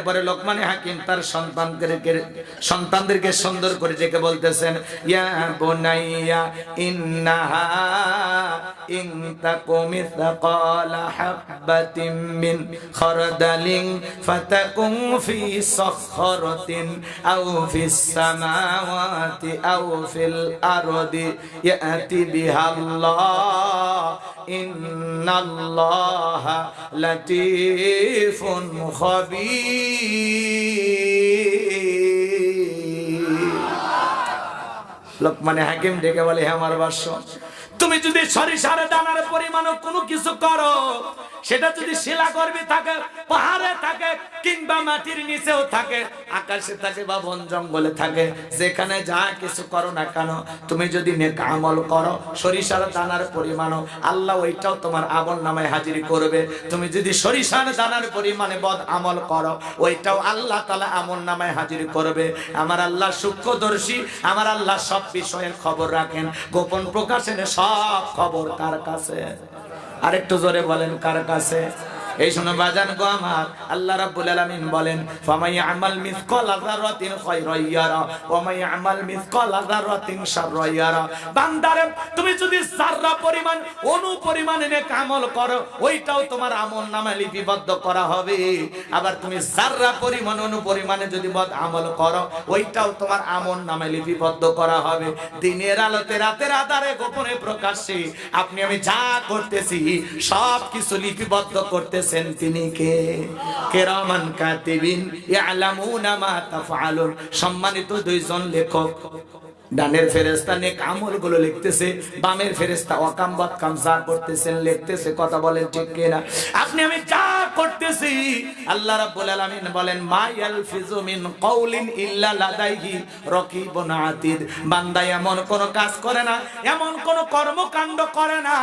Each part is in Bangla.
এরপরে লোকমানে হাকিম তার সন্তানদেরকে সন্তানদেরকে সুন্দর করে ডেকে বলতেছেন, ইয়া বুনাইয়া, ইন্নাহা ইন তাকুম মিসকালা হাববাতিন মিন খারদালিন ফাতাকুম ফি আও ফিস সামাওয়াতি আও ফিল আরদি ইয়াতি বিহা আল্লাহ ইন্নাল্লাহা লাতীফুন খাবীর। লোকমানে হাকিম ডেকে বলে হ্যাঁ আমার বাস্য তুমি যদি সরিষার দানার পরিমাণ কোনো কিছু করো, সেটা যদি শিলা করবি থাকে, পাহাড়ে থাকে, কিংবা মাটির নিচেও থাকে, আকাশে থাকে বা বন জঙ্গলে থাকে, যেখানে যা কিছু করো না কেন, তুমি যদি নেক আমল করো, সরিষার দানার পরিমাণ আল্লাহ ওইটাও তোমার আমল নামায় হাজির করবে। তুমি যদি সরিষার দানার পরিমাণে বদ আমল করো, ওইটাও আল্লাহ তালা আমল নামায় হাজির করবে। আমার আল্লাহ সূক্ষ্মদর্শী, আমার আল্লাহ সব বিষয়ের খবর রাখেন। গোপন প্রকাশের সব খবর কার কাছে? আরেকটু জোরে বলেন কার কাছে? এই শুনো, বাজান গো আমার। আল্লাহ রাব্বুল আলামিন বলেন, ফামাই আমাল মিসকাল যারাতিন খায়রান ইয়ারা ওয়া মাই আমাল মিসকাল যারাতিন শাররান ইয়ারা। বান্দারে, তুমি যদি যাররা পরিমাণ অনু পরিমাণে নেক আমল করো, ওইটাও তোমার আমল নামে লিপিবদ্ধ করা হবে। আবার তুমি যাররা পরিমাণ অনু পরিমাণে যদি বদ আমল করো, ওইটাও তোমার আমল নামে লিপিবদ্ধ করা হবে। দিনের আলোতে, রাতের আধারে, গোপনে প্রকাশ্যে, আপনি আমি যা করতেছি সব কিছু লিপিবদ্ধ করতেছেন তিনি কে? কেরামান কাতিবিন ইয়ালামুনা মা তাফআলুন। সম্মানিত দুইজন লেখক। ডানের ফেরেস্তা নেক আমলগুলো লিখতেছে, বামের ফেরেস্তা অকাম বাদ কাম যা করতেছেন, লিখতেছে, কথা বলেন ঠিক কিনা? আপনি আমি যা করতেছি। আল্লাহ রাব্বুল আলামিন বলেন, মা ইয়ালফিজু মিন কওলিন ইল্লা লাদাইহি রাকিবুন আতিদ। বান্দা এমন কোন কাজ করে না, এমন কোন কর্মকাণ্ড করে না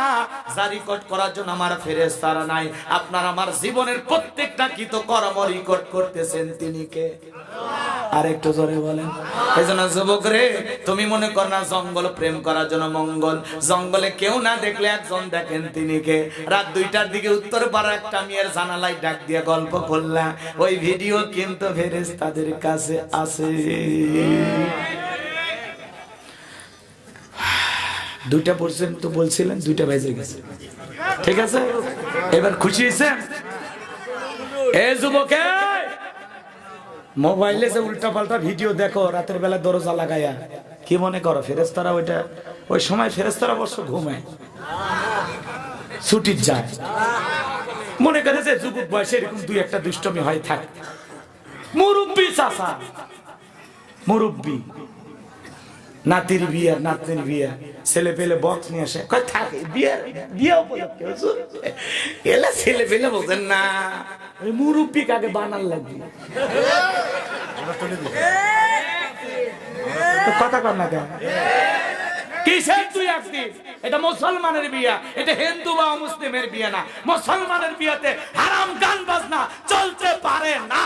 যা রেকর্ড করার জন্য আমার ফেরেশতারা নাই। আপনার আমার জীবনের প্রত্যেকটা কৃতকর্ম রেকর্ড করতেছেন তিনি কে? আর একটু জোরে বলেন। এই জন্য যুবক রে, তুমি মনে কর না জঙ্গল প্রেম করার জন্য মঙ্গল। জঙ্গলে কেউ না দেখলে একজন দেখেন তিনি কে। রাত দুইটার দিকে উত্তর পাড়া একটা মেয়ের জানালায় ডাক দিয়ে গল্প করলাম ওই ভিডিও কিন্তু ফেরেস তাদের কাছে আছে। দুইটা পর্যন্ত বলছিলেন, দুইটা বেজে গেছে। ঠিক আছে? এবার খুশি হয়েছেন? এ যুবকে মোবাইলে যে উল্টা পাল্টা ভিডিও দেখো রাতের বেলা দরজা লাগাইয়া কি মনে করো ফেরেস্তারা ওইটা ওই সময় ফেরেস্তারা অবশ্য ঘুমায়। ছুটির যায় মনে করে যে যুবক বয়সে এরকম দুই একটা দুষ্টমি হয় থাক। মুরব্বী চাষা মুরব্বী। নাতির বিয়ে নাতনির বিয়ে। ছেলে পেলে বক্স নিয়ে আসে। কয় থাকে বিয়ে বিয়ে উপলক্ষে। এলা ছেলে পেলে বোঝেন না। মুরব্বী কাকে বানার লাগবে। কথা কর না তুই মুসলমানের এটা হিন্দু বা মুসলিমের বিয়ে না। মুসলমানের গান বাজনা চলতে পারে না।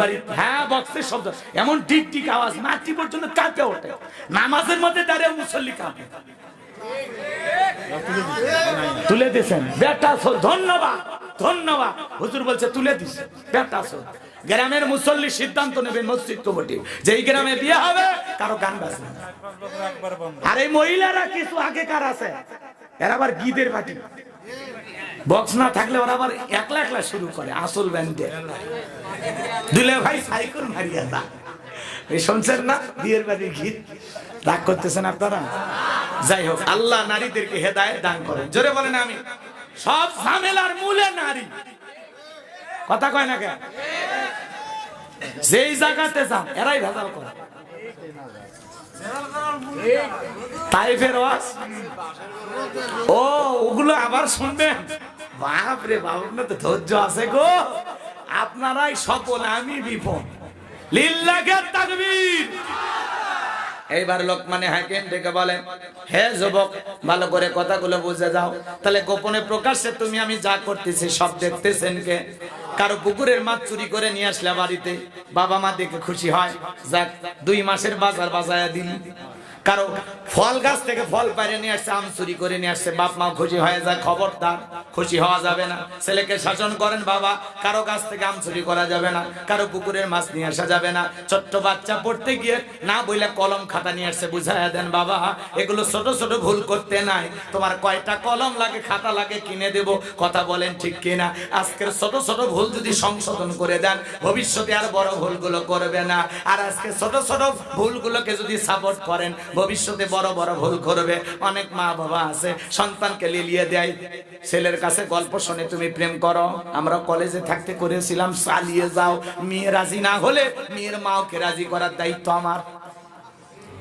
বাড়ি হ্যাঁ শব্দ। এমন টিক টিক আওয়াজ, মাটি পর্যন্ত কাঁপে ওঠে। নামাজের মধ্যে দাঁড়িয়ে মুসল্লি কাঁপে। তুলে দিয়েছেন। বেটা আসল ধন্যবাদ ধন্যবাদ। হুজুর বলছে, তুলে দিছে। বেটা আসল গ্রামের মুসল্লি সিদ্ধান্ত নেবে মসজিদ কমিটি। যে এই গ্রামে বিয়ে হবে, কারও গান বাজবে। আর এই মহিলারা কিছু আগেকার আছে। এরা আবার গিদের পার্টি। বক্স না থাকলে ওরা আবার একলা একলা শুরু করে, আসল ব্যান্ডে। দুলে ভাই, সাইকেল মারিয়া দা। এই শুনছেন না? বিয়ের বাড়ির গীত। রাগ করতেছেন আপনারা? যাই হোক আল্লাহ নারীদেরকে হেদায়েত দান করেন। জোরে বলেন আমি। সব ঝামেলার মূলে নারী। কথা কয় না কেন? যেই জায়গাতে যান, এরাই ভেজাল করে। ও, ওগুলো তো ধৈর্য আছে গো। আপনারাই সফল, আমি বিপদ লিল্লাহে তাকবীর। এইবার লোকমানে হাকিম ডেকে বলেন হে যুবক, ভালো করে কথাগুলো বুঝে যাও। তাহলে গোপনে প্রকাশ্যে তুমি আমি যা করতেছি সব দেখতেছেন কে? কারও পুকুরের মাছ চুরি করে নিয়ে আসলে বাড়িতে। বাবা মা দেখে খুশি হয়। যাক, দুই মাসের বাজার বাজায়া দিন। কারও ফল গাছ থেকে ফল পাইরে নিয়ে আসছে, আম চুরি করে নিয়ে আসছে, বাপ মা খুশি হয়ে যায়, খবরদার, খুশি হওয়া যাবে না। ছেলেকে শাসন করেন বাবা, কারও গাছ থেকে আম চুরি করা যাবে না, কারও পুকুরের মাছ নিয়ে আসা যাবে না। ছোট্ট বাচ্চা পড়তে গিয়ে না বইলে কলম খাতা নিয়ে আসছে, বুঝাইয়া দেন, বাবা, এগুলো ছোট ছোট ভুল করতে নাই। তোমার কয়টা কলম লাগে, খাতা লাগে, কিনে দেব। কথা বলেন ঠিক কিনা? আজকের ছোট ছোট ভুল যদি সংশোধন করে দেন, ভবিষ্যতে আর বড় ভুলগুলো করবে না। আর আজকে ছোট ছোট ভুলগুলোকে যদি সাপোর্ট করেন ভবিষ্যতে বড় বড় ভুল করবে। অনেক মা বাবা আছে, সন্তানকে লিলিয়ে দেয়। ছেলের কাছে গল্প শুনে তুমি প্রেম করো। আমরা কলেজে থাকতে করেছিলাম, চালিয়ে যাও। মেয়ে রাজি না হলে মেয়ের মাওকে রাজি করার দায়িত্ব আমার?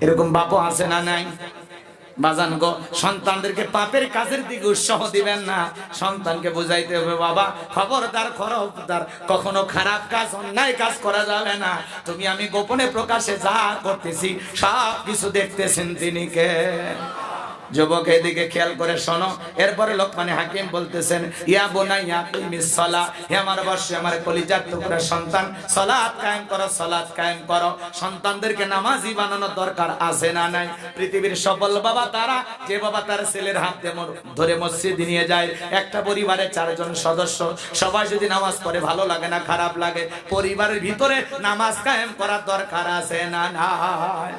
এরকম বাপও আছে না নাই? বাজান গো, সন্তানদেরকে পাপের কাজের দিকে উৎসাহ দিবেন না। সন্তানকে বুঝাইতে হবে, বাবা, খবরদার খবরদার কখনো খারাপ কাজ, অন্যায় কাজ করা যাবে না। তুমি আমি গোপনে প্রকাশে যা করতেছি সব কিছু দেখতেছেন তিনি কে? যুবক এদিকে খেয়াল করে শোনো। এরপরে লোকমানে হাকিম বলতেছেন, ইয়া বোনাইয়া তুমিস সালা, হে আমার বর্ষ আমার কলিজার টুকরা সন্তান সালাত কায়েম করো সালাত কায়েম করো। সন্তানদেরকে নামাজি বানানোর দরকার আছে না নাই? পৃথিবীর সফল বাবা তারা, যে বাবা তার ছেলের হাত ধরে মসজিদ নিয়ে যায়। একটা পরিবারের চারজন সদস্য, সবাই যদি নামাজ পড়ে ভালো লাগে না, খারাপ লাগে, পরিবারের ভিতরে নামাজ কায়েম করার দরকার আছে না নাই?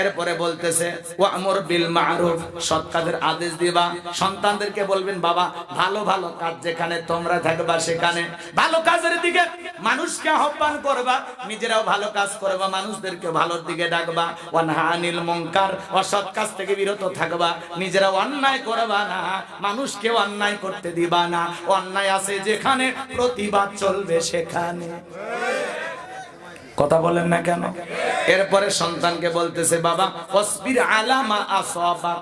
এরপরে বলতেছে ও আমর বিল মারুফ। সৎ কাজের আদেশ দিবা। সন্তানদেরকে বলবেন, বাবা, ভালো ভালো কাজ যেখানে তোমরা থাকবা সেখানে। ভালো কাজের দিকে মানুষকে আহ্বান করবা, নিজেরাও ভালো কাজ করবা মানুষদেরকে ভালোর দিকে ডাকবা। ওয়ানহানিল মুনকার। অসৎ কাজ থেকে বিরত থাকবা, নিজেরাও অন্যায় করবা না মানুষকে অন্যায় করতে দিবা না। অন্যায় আছে যেখানে, প্রতিবাদ চলবে সেখানে। কথা বলেন না কেন? এরপরে সন্তানকে বলতেছে, বাবা অসবির আলামা আসবা।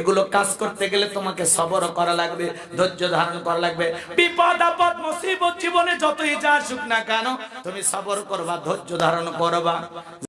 এগুলো কাজ করতে গেলে তোমাকে সবর করা লাগবে, ধৈর্য ধারণ করা লাগবে। বিপদ, আপদ, মুসিবত, জীবনে যতই যা আসুক না কেন, তুমি সবর করবা, ধৈর্য ধারণ করবা।